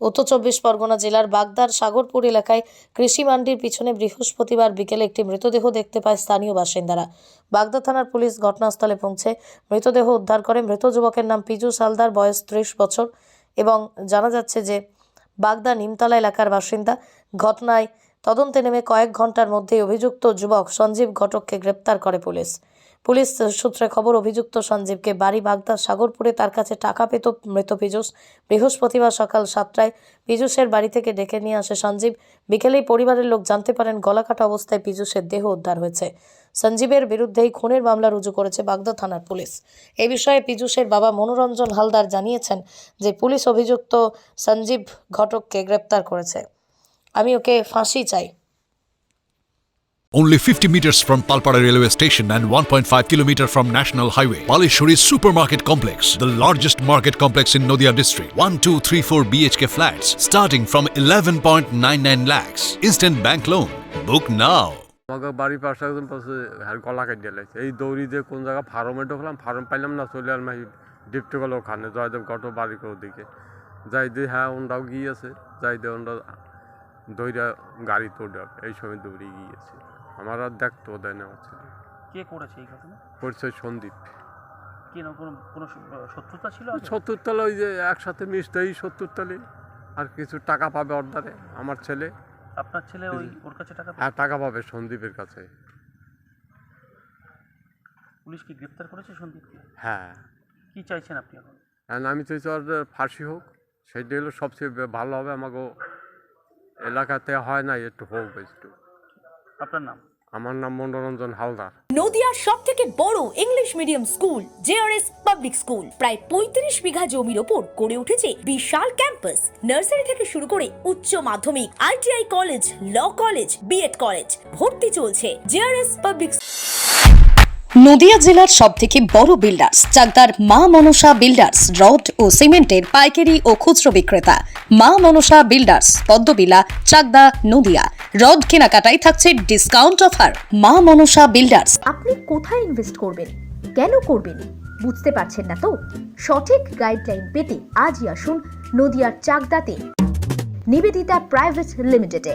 উত্তর চব্বিশ পরগনা জেলার বাগদার সাগরপুর এলাকায় কৃষি মান্ডির পিছনে বৃহস্পতিবার বিকেলে একটি মৃতদেহ দেখতে পায় স্থানীয় বাসিন্দারা। বাগদা থানার পুলিশ ঘটনাস্থলে পৌঁছে মৃতদেহ উদ্ধার করে। মৃত যুবকের নাম পিজু সালদার, বয়স ত্রিশ বছর এবং জানা যাচ্ছে যে বাগদা নিমতলা এলাকার বাসিন্দা। ঘটনায় তদন্তে নেমে কয়েক ঘণ্টার মধ্যেই অভিযুক্ত যুবক সঞ্জীব ঘটককে গ্রেপ্তার করে পুলিশ। পুলিশ সূত্রে খবর, অভিযুক্ত সঞ্জীবকে বাড়ি বাগদার সাগরপুরে তার কাছে টাকা পেত মৃত পীযূষ। বৃহস্পতিবার সকাল সাতটায় পীযূষের বাড়ি থেকে ডেকে নিয়ে আসে সঞ্জীব। বিকেলেই পরিবারের লোক জানতে পারেন, গলাকাটা অবস্থায় পীযূষের দেহ উদ্ধার হয়েছে। সঞ্জীবের বিরুদ্ধেই খুনের মামলা রুজু করেছে বাগদা থানার পুলিশ। এ বিষয়ে পীযূষের বাবা মনোরঞ্জন হালদার জানিয়েছেন যে, পুলিশ অভিযুক্ত সঞ্জীব ঘটককে গ্রেপ্তার করেছে। আমি ওকে ফাঁসি চাই। Only 50 meters from Palpara railway station and 1.5 kilometer from National Highway, Palishuri Supermarket Complex, the largest market complex in Noida district. 1, 2, 3, 4 BHK flats starting from 11.99 lakhs. Instant bank loan. Book now. আমাকে বাড়ির পাশে একজন পাশে হ্যাঁ গলা কেটে লাগছে এই দৌড়ি দিয়ে কোন জায়গায় ফার্মে ঢুকলাম ফার্ম পাইলাম না চলে আর মাই ডিপটে গেল ওখানে জয়দেব গট বাড়ি করে দিকে যাই দিয়ে হ্যাঁ ওনরাও গিয়েছে যাই দিয়ে ওনরা দৌড়া গাড়ি তোড়া এই সময় দৌড়ে গিয়েছে। আমার আর দেখতেও দেয় না আমার ছেলে। কে করেছে এই ঘটনা? পরিচয় সন্দীপ। কোনো কোনো শত্রুতা ছিল? সত্তর তলে ওই যে একসাথে মিশতেই সত্তর তলে আর কিছু টাকা পাবে অর্ডারে আমার ছেলে। আপনার ছেলে ওই ওর কাছে টাকা হ্যাঁ টাকা পাবে সন্দীপের কাছে। পুলিশ কি গ্রেপ্তার করেছে সন্দীপকে? হ্যাঁ। কি চাইছেন আপনি এখন? আর আমি চাইছি ওর ফাঁসি হোক সেটা হলো সবচেয়ে ভালো হবে আমাকে এলাকাতে হয় না একটু হোক একটু। আপনার নাম? আমার নাম মনোরঞ্জন হালদার। নদিয়ার সব থেকে বড় English medium school JRS public school. প্রায় পঁয়ত্রিশ বিঘা জমির ওপর গড়ে উঠেছে বিশাল ক্যাম্পাস। নার্সারি থেকে শুরু করে উচ্চ মাধ্যমিক ITI college law college BEd college ভর্তি চলছে জেআরএস পাবলিক নদিয়া জেলার সবথেকে বড় বিল্ডার্স চাকদার মা মনসা বিল্ডার্স রড ও সিমেন্টের পাইকারি ও খুচরো বিক্রেতা। মা মনসা বিল্ডার্স পদ্মবিলা, চাকদা, নদিয়া। রড কেনাকাটায় থাকছে ডিসকাউন্ট অফার মা মনসা বিল্ডার্স আপনি কোথায় ইনভেস্ট করবেন? কেন করবেন? বুঝতে পারছেন না তো? সঠিক গাইডলাইন পেতে আজই আসুন নদিয়ার চাকদাতে। নিবেদিতা প্রাইভেট লিমিটেডে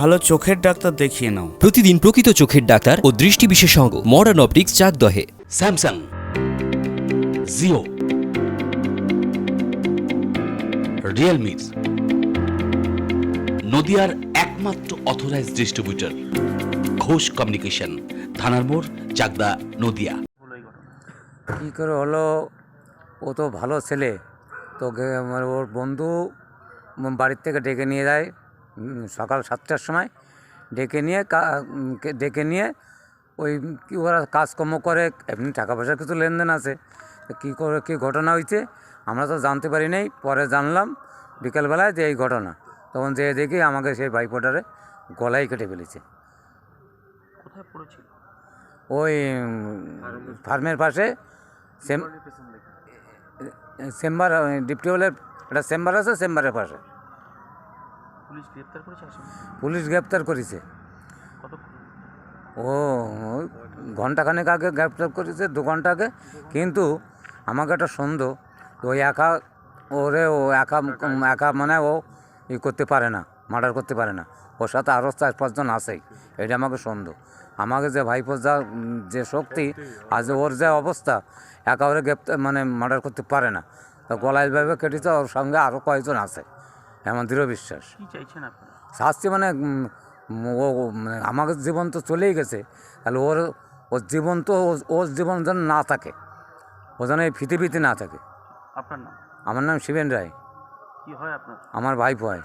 ভালো চোখের ডাক্তার দেখিয়ে নাও। প্রতিদিন প্রকৃত চোখের ডাক্তার ও দৃষ্টি বিশেষজ্ঞ মডার্ন অপটিক্স চাকদহে। স্যামসাং জিও রিয়েলমি নদিয়ার একমাত্র অথরাইজ ডিস্ট্রিবিউটর ঘোষ কমিউনিকেশন থানার মোড় চাকদা নদিয়া। হলো কী করে হলো? ও তো ভালো ছেলে। তো মানে ওর বন্ধু বাড়ির থেকে ডেকে নিয়ে যায়। সকাল সাতটার সময় ডেকে নিয়ে ডেকে নিয়ে ওই কি ওরা কাজকর্ম করে এমনি টাকা পয়সার কিছু লেনদেন আছে। কী করে কী ঘটনা হয়েছে আমরা তো জানতে পারি নাই। পরে জানলাম বিকেলবেলায় যে এই ঘটনা। তখন যেয়ে দেখি আমাকে সেই বাইপোটারে গলায় কেটে ফেলেছে। ওই ফার্মের পাশে চেম্বার ডিপটিওলের একটা চেম্বার আছে চেম্বারের পাশে। পুলিশ গ্রেপ্তার করেছে পুলিশ গ্রেপ্তার করেছে। ও ওই ঘন্টাখানেক আগে গ্রেপ্তার করেছে দু ঘণ্টা আগে। কিন্তু আমাকে একটা সন্দেহ ওই একা ওরে ও একা একা মানে ও ই করতে পারে না মার্ডার করতে পারে না। ওর সাথে আরও চার পাঁচজন আছেই এটা আমাকে সন্দেহ। আমাকে যে ভাইপোর যা যে শক্তি আজ ওর যে অবস্থা একা ওরে গ্রেপ্তার মানে মার্ডার করতে পারে না। তো গলায় ভাবে কেটেছে ওর সঙ্গে আরও কয়েকজন আছে। এমন দৃঢ় বিশ্বাস। শাস্তি মানে ও আমার মানে আমাদের জীবন তো চলেই গেছে। তাহলে ওর ওর জীবন তো ওর জীবন যেন না থাকে ও যেন এই পৃথিবীতে না থাকে। আপনার নাম? আমার নাম শিবেন রায়। কি হয় আপনার? আমার ভাইফ হয়।